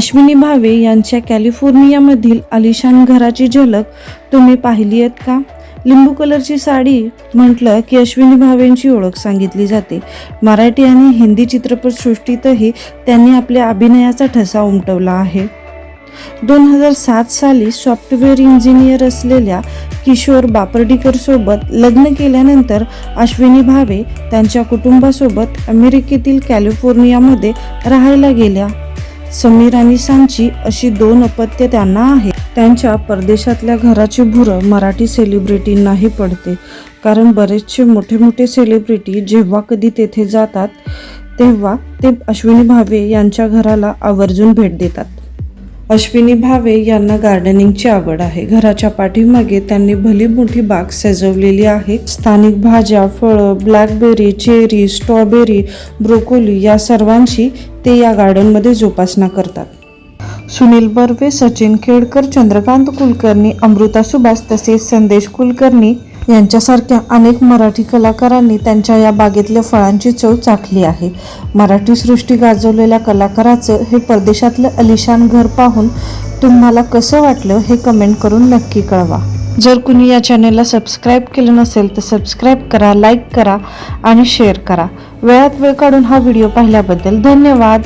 अश्विनी भावे यांच्या कॅलिफोर्नियामधील आलिशान घराची झलक तुम्ही पाहिली आहेत का? लिंबू कलरची साडी म्हटलं की अश्विनी भावेंची ओळख सांगितली जाते. मराठी आणि हिंदी चित्रपटसृष्टीतही त्यांनी आपल्या अभिनयाचा ठसा उमटवला आहे. दोन हजार सात साली सॉफ्टवेअर इंजिनियर असलेल्या किशोर बापर्डीकरसोबत लग्न केल्यानंतर अश्विनी भावे त्यांच्या कुटुंबासोबत अमेरिकेतील कॅलिफोर्नियामध्ये राहायला गेल्या. समीर आणि सांची अशी दोन अपत्य त्यांना आहेत. त्यांच्या परदेशातल्या घराची भुरं मराठी सेलिब्रिटींनाही पडते. कारण बरेचसे मोठे मोठे सेलिब्रिटी जेव्हा कधी तेथे जातात तेव्हा ते अश्विनी भावे यांच्या घराला आवर्जून भेट देतात. अश्विनी भावे यांना गार्डनिंगची आवड आहे. घराच्या पाठीमागे त्यांनी भली मोठी बाग सजवलेली आहे. स्थानिक भाज्या फळं ब्लॅकबेरी चेरी स्ट्रॉबेरी ब्रोकोली या सर्वांची ते या गार्डनमध्ये जोपासना करतात. सुनील बर्वे सचिन खेडकर चंद्रकांत कुलकर्णी अमृता सुभाष तसेच संदेश कुलकर्णी यांच्यासारख्या अनेक मराठी कलाकारांनी त्यांच्या या बागेतल्या फळांची चव चाखली आहे. मराठी सृष्टी गाजवलेल्या कलाकाराचं हे परदेशातलं अलिशान घर पाहून तुम्हाला कसं वाटलं हे कमेंट करून नक्की कळवा. जर कुणी या चॅनेलला सबस्क्राईब केलं नसेल तर सबस्क्राईब करा लाईक करा आणि शेअर करा. वेळात वेळ काढून हा व्हिडिओ पाहिल्याबद्दल धन्यवाद.